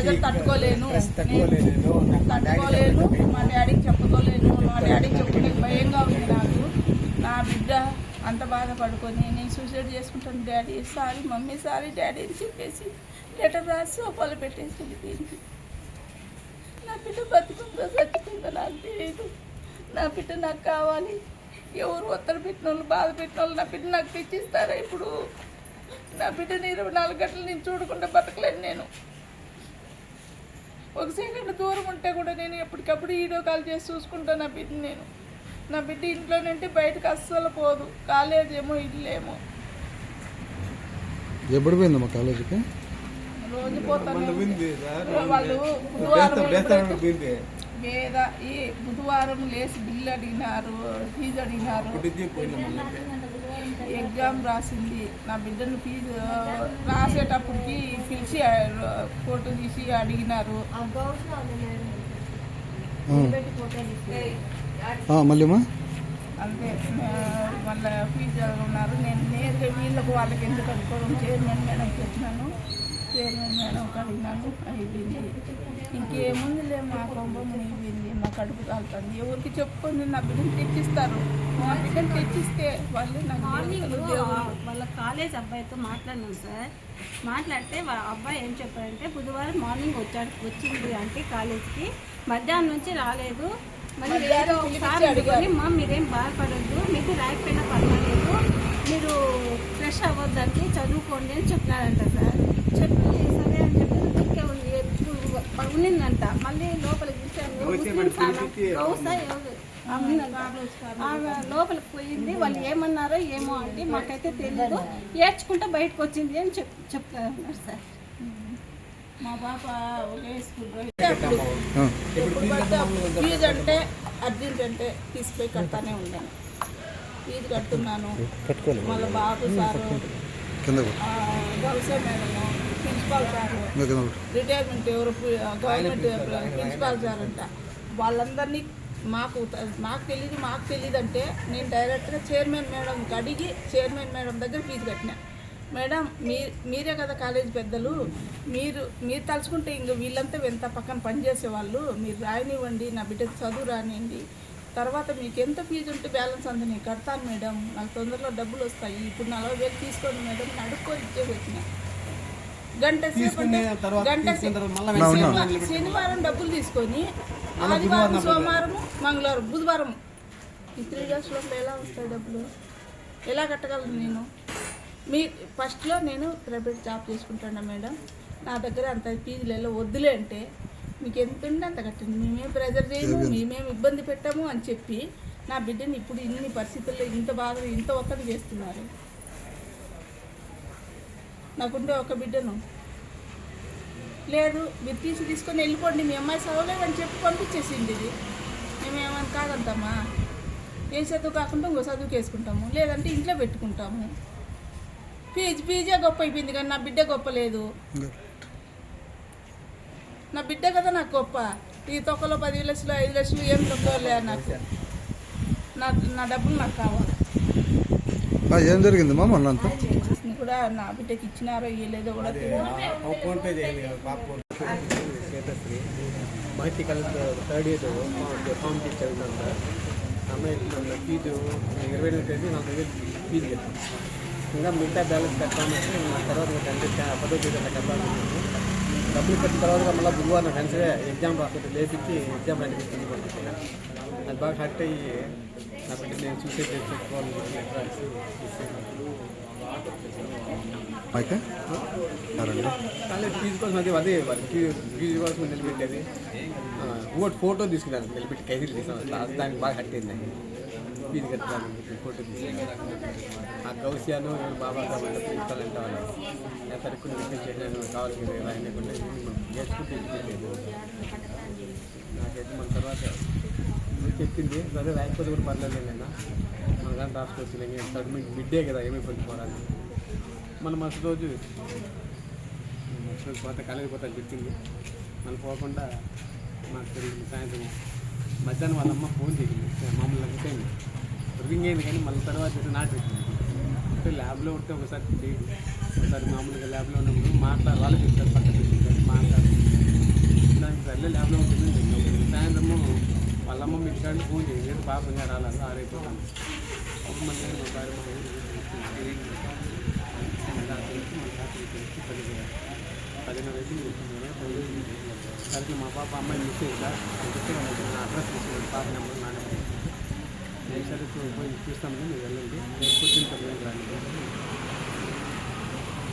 Pressure తట్టుకోలేను. తట్టుకోలేను. మా డాడీకి చెప్పుకోలేను మా డాడీకి చెప్పుకునే భయంగా ఉంది నాకు. నా బిడ్డ అంత బాధపడుకొని నేను సూసైడ్ చేసుకుంటాను daddy. Sorry mummy sorry daddy అని చెప్పేసి లెటర్ రాసి సోఫాలో పెట్టేసి వెళ్ళిపోయింది. నా బిడ్డ బతుకుందో చచ్చుకుందో నాకు తెలియదు నా బిడ్డ నాకు కావాలి. ఎవరు ఒత్తలు పెట్టిన వాళ్ళు బాధ పెట్టిన వాళ్ళు నా బిడ్డ నాకు తెచ్చిస్తారా ఇప్పుడు? నా బిడ్డని ఇరవై నాలుగు గంటలు నేను చూడకుండా బతకలేను నేను. ఒక సెకండ్ దూరం ఉంటే కూడా నేను ఎప్పటికప్పుడు వీడియో కాల్ చేసి చూసుకుంటాను నా బిడ్డని నేను. నా బిడ్డ ఇంట్లో నుండి బయటకు అస్సలు పోదు. కాలేజ్ ఏమో ఇల్లు ఏమో ఎప్పుడు పోయిందమ్మా కాలేజీకి? రోజు పోతాను వాళ్ళు బుధవారం వేద ఈ బుధవారం లేచి బిల్లు అడిగినారు ఫీజు అడిగినారు. ఎగ్జామ్ రాసింది. నా బిడ్డను ఫీజు రాసేటప్పటికి పిలిచి ఫోటో తీసి అడిగినారు. మళ్ళీమా అంతే మళ్ళీ ఫీజు ఉన్నారు. నేను నేరుగా వీళ్ళకు వాళ్ళకి ఎందుకు అనుకోవడం చైర్మన్ మేడం చెప్పినాను. Chairman madam? అడిగినాను అయిపోయింది. ఇంకేముంది లే మా కొంపం అయిపోయింది మా కడుపు కాలుతుంది. ఎవరికి చెప్పుకొని నా బిడ్డను తెచ్చిస్తారు. మా బిడ్డను తెచ్చిస్తే వాళ్ళు. వాళ్ళ కాలేజ్ అబ్బాయితో మాట్లాడినాం సార్. మాట్లాడితే వాళ్ళ అబ్బాయి ఏం చెప్పారంటే బుధవారం మార్నింగ్ వచ్చాడు వచ్చింది అంటే కాలేజ్కి. మధ్యాహ్నం నుంచి రాలేదు. ఏదో పిలిపించి ఒకసారి మా మీరేం బాధపడద్దు. మీకు రాకపోయినా పర్వాలేదు. మీరు ఫ్రెష్ అవ్వద్దంటే చదువుకోండి అని చెప్పినారంట సార్ చెప్పి సరే అని చెప్పి ఇంకే ఉంది ఇప్పుడు ఉన్నిందంట. మళ్ళీ లోపలికి గౌసా లోపలికి పోయింది. వాళ్ళు ఏమన్నారో ఏమో అంటే మాకైతే తెలియదు ఏడ్చుకుంటూ బయటకు వచ్చింది అని చెప్ చెప్తారు సార్. మా పాప ఒకే స్కూల్లో అప్పుడు ఫీజు అంటే అర్జెంట్ అంటే తీసుకుపోయి కడతానే ఉన్నాను ఫీజు కడుతున్నాను. మళ్ళీ బాబు సారు వ్యవసాయ మేడము. Principal sir. రిటైర్మెంట్ ఎవరు గవర్నమెంట్ ప్రిన్సిపాల్ సార్ అంట. వాళ్ళందరినీ మాకు మాకు తెలియదు మాకు తెలియదు అంటే నేను డైరెక్ట్గా చైర్మన్ మేడంకి అడిగి చైర్మన్ మేడం దగ్గర ఫీజు కట్టినా. మేడం మీ మీరే కదా కాలేజ్ పెద్దలు మీరు మీరు తలుచుకుంటే ఇంక వీళ్ళంతా ఎంత పక్కన పనిచేసే వాళ్ళు మీరు రాయనివ్వండి నా బిడ్డకి చదువు రానివ్వండి తర్వాత మీకు ఎంత ఫీజు ఉంటే బ్యాలెన్స్ అంత నేను కడతాను మేడం నాకు తొందరలో డబ్బులు వస్తాయి ఇప్పుడు నలభై వేలు తీసుకోండి మేడం నేను అడుక్కొని ఇచ్చేసి వచ్చిన. గంట గంట శనివారం- శనివారం డబ్బులు తీసుకొని ఆదివారం సోమవారం మంగళవారం బుధవారం. ఈ త్రీ డేస్ లోపల ఎలా వస్తాయి డబ్బులు? ఎలా కట్టగలను నేను? మీ ఫస్ట్లో నేను ప్రైవేట్ జాబ్ చేసుకుంటాను మేడం? నా దగ్గర అంత ఫీజులలో వద్దులే అంటే మీకు ఎంత ఉంటే అంత కట్టండి. మేమేం ప్రెజర్ చేయము మేమేం ఇబ్బంది పెట్టాము అని చెప్పి నా బిడ్డని ఇప్పుడు ఇన్ని పరిస్థితుల్లో ఇంత బాగా ఇంత ఒక్కటి చేస్తున్నారు. నాకుండే ఒక బిడ్డను. లేదు మీరు తీసి తీసుకొని వెళ్ళిపోండి మీ అమ్మాయి చదవలేదని చెప్పి పంపించేసింది ఇది. మేమేమని కాదంటామా ఏ చదువు కాకుండా ఇంకో చదువుకి వేసుకుంటాము లేదంటే ఇంట్లో పెట్టుకుంటాము. ఫీజు ఫీజే గొప్ప అయిపోయింది కానీ నా బిడ్డ గొప్ప లేదు. నా బిడ్డ కదా నాకు గొప్ప. ఈ తొక్కలో పది లక్షలు ఐదు లక్షలు ఏం తొక్కలే నాకు. నా నా డబ్బులు నాకు కావాలి. ఏం జరిగింది మా మొన్న అంతా కూడా నా బిడ్డకి ఇచ్చినారో ఇవ్వలేదో కూడా తెలియదు ఫోన్ పే చేయండి కదా పాప ఫోన్ శ్వేతశ్రీ మహిళ కలిసి థర్డ్ ఇయర్ ఫామ్ చేసి చదువుతాను సార్ అమ్మాయి మన ఫీజు ఇరవై ఎనిమిది తేదీ నా దగ్గర ఫీజు కట్టాను ఇంకా మిగతా బ్యాలెన్స్ కట్టామంటే నా తర్వాత అంటే పదో తేదీ అట్లా కట్టాలనుకున్నాను డబ్బులు కట్టిన తర్వాత మళ్ళీ బుధవారం వెంటనే ఎగ్జామ్ రాకపోతే లేపించి ఎగ్జామ్ రాయడానికి తీసుకుంటాను అది బాగా హర్ట్ అయ్యి నా బిడ్డ నేను సూసైడ్ చేసి పెట్టుకోవాలని చెప్పి లెటర్ రాసి ఇచ్చేసాను. అయితే? ఫీజు కోసం అదే అదే ఫీజు ఫీజు కోసం నిలబెట్టేది. ఆ, ఇంకోటి ఫోటో తీసుకున్నాను నిలబెట్టి ఖైదీలు తీసాను. లాస్ట్ దానికి బాగా కట్టింది ఫీజు కట్టాలని చెప్పి ఫోటో తీసుకున్నాను. ఆ గౌసియాను బాబా కాబట్టి ప్రిన్సిపల్ అంటే వాళ్ళు. నేను సరుకుని రిక్వెస్ట్ చేసినాను కావాల్సింది రాయకుండా నేర్చుకుంటే నాకైతే మన తర్వాత చెప్పింది. సరే రాయకపోతే కూడా పర్లేదు నేను మన కానీ రాసుకోవచ్చు నేను మిడ్డే కదా ఏమీ పొందుకోవడానికి మన మస్తు రోజు మస్తు రోజు పోతే కాలేజీ పోతే చెప్పింది. మనం పోకుండా మాకు తెలియదు. సాయంత్రం మధ్యాహ్నం వాళ్ళ అమ్మ ఫోన్ చేసింది. మామూలు అయిపోయింది రింగ్ అయింది కానీ మళ్ళీ తర్వాత అయితే అంటే ల్యాబ్లో ఉంటే ఒకసారి చేయదు. ఒకసారి మామూలుగా ల్యాబ్లో ఉన్నప్పుడు మాట్లాడాలి వాళ్ళు చెప్తారు పక్కన మాట్లాడాలి. దానికి పాప ల్యాబ్లో ఉంటుంది మళ్ళమ్మ అప్పుడు మళ్ళీ మా భార్య మా ఊరు తీసుకెళ్ళి రాత్రి నుంచి మా తాతయ్య తెలిసి పదిహేను వయసు దానికి మా పాప అమ్మాయి మిస్ అయ్యిందా నా అడ్రస్ తీసుకున్నాను పాప నెంబర్ నా నెంబర్. నేను సరే పోయి చూస్తామని మీరు వెళ్ళండి. నేను కూర్చుని రాలేదు.